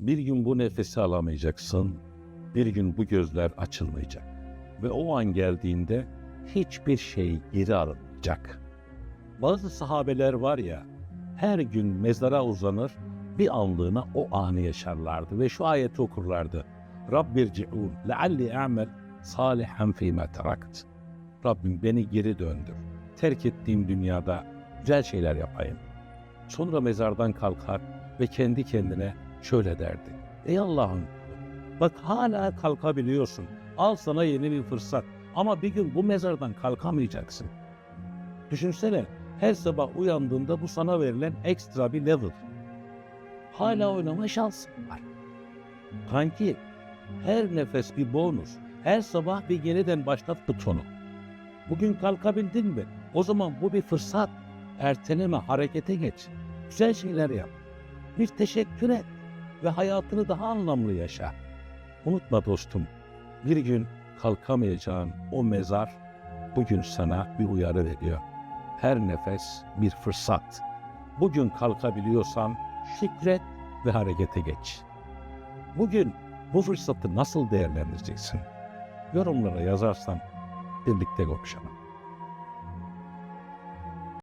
Bir gün bu nefesi alamayacaksın, bir gün bu gözler açılmayacak. Ve o an geldiğinde hiçbir şey geri alınmayacak. Bazı sahabeler var ya, her gün mezara uzanır, bir anlığına o anı yaşarlardı ve şu ayeti okurlardı. Rabbirci'un lealli a'mel salihan fîmâ terakt. Rabbim beni geri döndür. Terk ettiğim dünyada güzel şeyler yapayım. Sonra mezardan kalkar ve kendi kendine şöyle derdi. Ey Allah'ım bak hala kalkabiliyorsun. Al sana yeni bir fırsat. Ama bir gün bu mezardan kalkamayacaksın. Düşünsene her sabah uyandığında bu sana verilen ekstra bir level. Hala oynama şansın var. Kanki her nefes bir bonus. Her sabah bir yeniden başlat butonu. Bugün kalkabildin mi? O zaman bu bir fırsat. Erteleme, harekete geç. Güzel şeyler yap. Bir teşekkür et ve hayatını daha anlamlı yaşa. Unutma dostum, bir gün kalkamayacağın o mezar bugün sana bir uyarı veriyor. Her nefes bir fırsat. Bugün kalkabiliyorsan şükret ve harekete geç. Bugün bu fırsatı nasıl değerlendireceksin? Yorumlara yazarsan birlikte konuşalım.